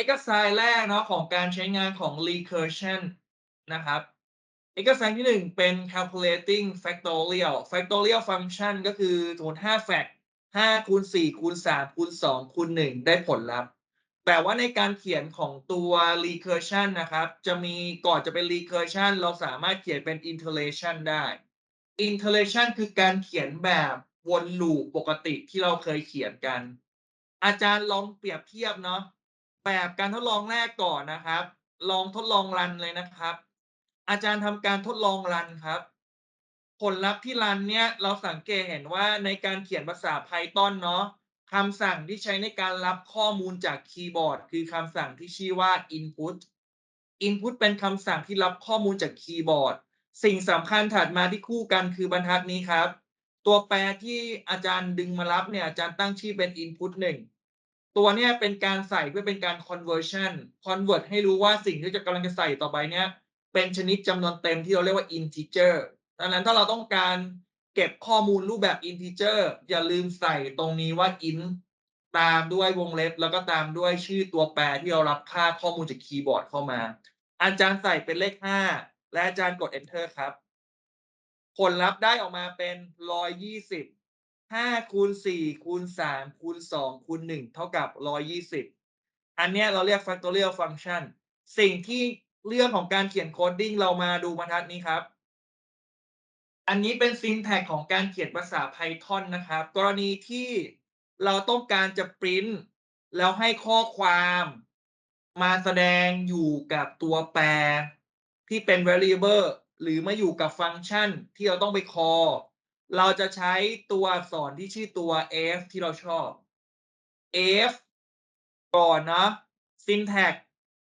exercise แรกเนาะของการใช้งานของ recursion นะครับ exercise ที่ 1 เป็น calculating factorial factorial function ก็คือสมมติ5 fact 5คูณ4คูณ3คูณ2คูณ1ได้ผลลัพธ์ แต่ว่าในการเขียนของตัว recursion นะครับ จะมีก่อนจะเป็น recursion เราสามารถเขียนเป็น iteration ได้ iteration คือการเขียนแบบวนลูปปกติที่เราเคยเขียนกัน อาจารย์ลองเปรียบเทียบเนาะ แบบการทดลองแรกก่อนนะครับ ลองทดลองรันเลยนะครับ อาจารย์ทำการทดลองรันครับ ผลลัพธ์ที่รันเนี่ยเราสังเกตเห็นว่าในการเขียนภาษา Python เนาะคำสั่งที่ใช้ในการรับข้อมูลจากคีย์บอร์ด คือคำสั่งที่ชื่อว่า input input เป็นคำสั่งที่รับข้อมูลจากคีย์บอร์ด สิ่งสำคัญถัดมาที่คู่กันคือบรรทัดนี้ครับ ตัวแปรที่อาจารย์ดึงมารับเนี่ยอาจารย์ตั้งชื่อเป็น input 1 ตัวเนี้ยเป็นการใส่เพื่อเป็นการ conversion convert ให้รู้ว่าสิ่งที่จะกำลังจะใส่ต่อไปเนี่ยเป็นชนิดจำนวนเต็มที่เราเรียกว่า integer ดังนั้นถ้าเราต้องการเก็บข้อมูลรูปแบบ integer อย่าลืมใส่ตรงนี้ว่า int ตามด้วยวงเล็บ แล้วก็ตามด้วยชื่อตัวแปรที่เรารับค่าข้อมูลจากคีย์บอร์ดเข้ามา อาจารย์ใส่เป็นเลข 5 และอาจารย์กด enter ครับ ผลลัพธ์ได้ออกมาเป็น 120 5คูณ4คูณ3คูณ2คูณ1เท่ากับ120อันเนี้ยเราเรียก factorial function สิ่งที่เรื่องของการเขียนโคดดิ้งเรามาดูบรรทัดนี้ครับ อันนี้เป็น syntax ของการเขียนภาษา Python นะครับ กรณีที่เราต้องการจะปริ้นแล้วให้ข้อความมาแสดงอยู่กับตัวแปรที่เป็น variable หรือมาอยู่กับฟังก์ชันที่เราต้องไป call เราจะใช้ตัวอักษรที่ชื่อตัว f ที่เราชอบ f ก่อนนะ syntax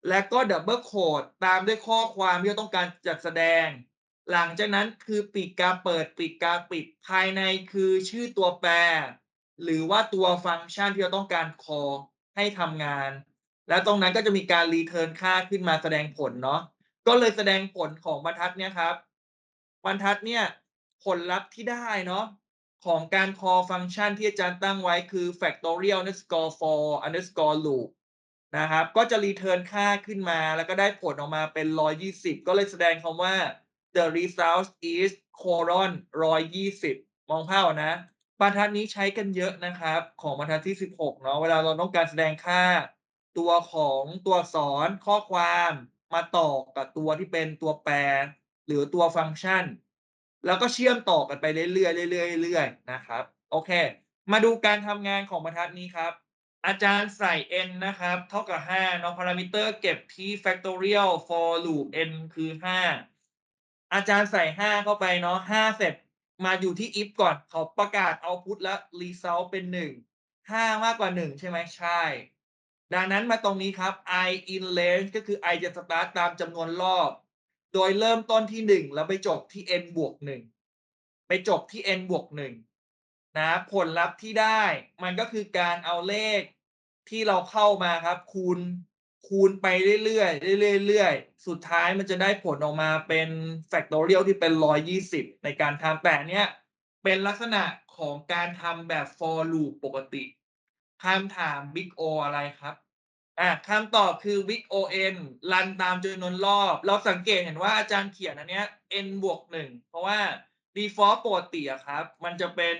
และก็ double quote ตามด้วยข้อความที่เราต้องการจัดแสดง หลังจากนั้นคือปีกการเปิดปีกการปิดภายในคือชื่อตัวแปร หรือว่าตัวฟังก์ชันที่เราต้องการ call ให้ทำงาน แล้วตรงนั้นก็จะมีการ return ค่าขึ้นมาแสดงผลเนาะก็เลยแสดงผลของบรรทัดเนี่ยครับบรรทัดเนี่ย ผลลัพธ์ที่ได้เนาะของการ call ฟังก์ชันที่อาจารย์ตั้งไว้คือ factorial underscore for underscore loop นะครับ ก็จะ return ค่าขึ้นมาแล้วก็ได้ผลออกมาเป็น 120 ก็เลยแสดงคำว่า the result is colon 120 มองภาพนะบรรทัดนี้ใช้กันเยอะนะครับ ของบรรทัดที่ 16 เนาะเวลาเราต้องการแสดงค่า ตัวของตัวอักษรข้อความมาต่อกับตัวที่เป็นตัวแปร หรือตัวฟังก์ชัน แล้วก็เชื่อมต่อกันไปเรื่อยๆเรื่อยๆเรื่อยๆนะครับ โอเค มาดูการทำงานของบรรทัดนี้ครับ อาจารย์ใส่ n นะครับ เท่ากับ5เนาะพารามิเตอร์เก็บที่ factorial for loop n คือ 5 อาจารย์ใส่ 5 เข้าไปเนาะ5เสร็จมาอยู่ที่ if ก่อนเขาประกาศ output และ result เป็น 1 5 มากกว่า 1 ใช่ไหมใช่ ดังนั้นมาตรงนี้ครับ i in range ก็คือ i จะ start ตามจำนวนรอบ โดยเริ่มต้นที่ 1 แล้วไปจบที่ n บวก1ไปจบที่ n บวก1นะผลลัพธ์ที่ได้มันก็คือการเอาเลขที่เราเข้ามาครับ คูณคูณไปเรื่อยๆเรื่อยๆเรื่อยสุดท้ายมันจะได้ผลออกมาเป็น factorial ที่เป็น 120 ในการทำแต่เนี้ยเป็นลักษณะของการทำแบบ for loop ปกติคำถาม big O อะไรครับ อะคำตอบคือ big O n รันตามจำนวนรอบ เราสังเกตเห็นว่าอาจารย์เขียนอันเนี้ย n บวกหนึ่งเพราะว่า default ปกติอะครับ มันจะเป็น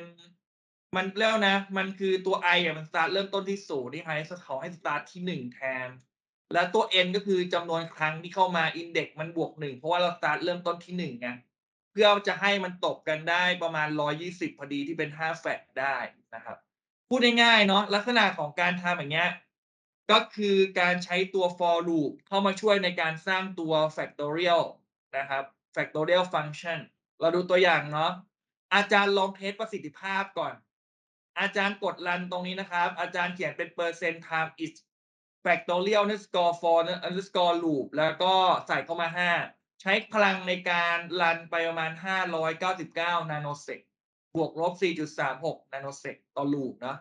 มันแล้วนะ มันคือตัว i อะมัน start เริ่มต้นที่ศูนย์ที่ให้เขาให้ start ที่หนึ่งแทน และตัว n ก็คือจำนวนครั้งที่เข้ามา index มันบวกหนึ่งเพราะว่าเรา start เริ่มต้นที่หนึ่งไงเพื่อจะให้มันตบกันได้ประมาณ120พอดีที่เป็น5แฟกได้นะครับ พูดง่ายๆเนาะลักษณะของการทำอย่างเงี้ย ก็คือการใช้ตัว for loop เข้ามาช่วยในการสร้างตัว factorial นะครับ factorial function เราดูตัวอย่างเนาะอาจารย์ลองเทสประสิทธิภาพก่อน อาจารย์กดรันตรงนี้นะครับ อาจารย์เขียนเป็น percent time is factorial underscore for underscore loop แล้วก็ใส่เข้ามา 5 ใช้พลังในการรันไปประมาณ 599 นาโนเซกบวกลบ 4.36 นาโนเซกต่อลูปเนาะ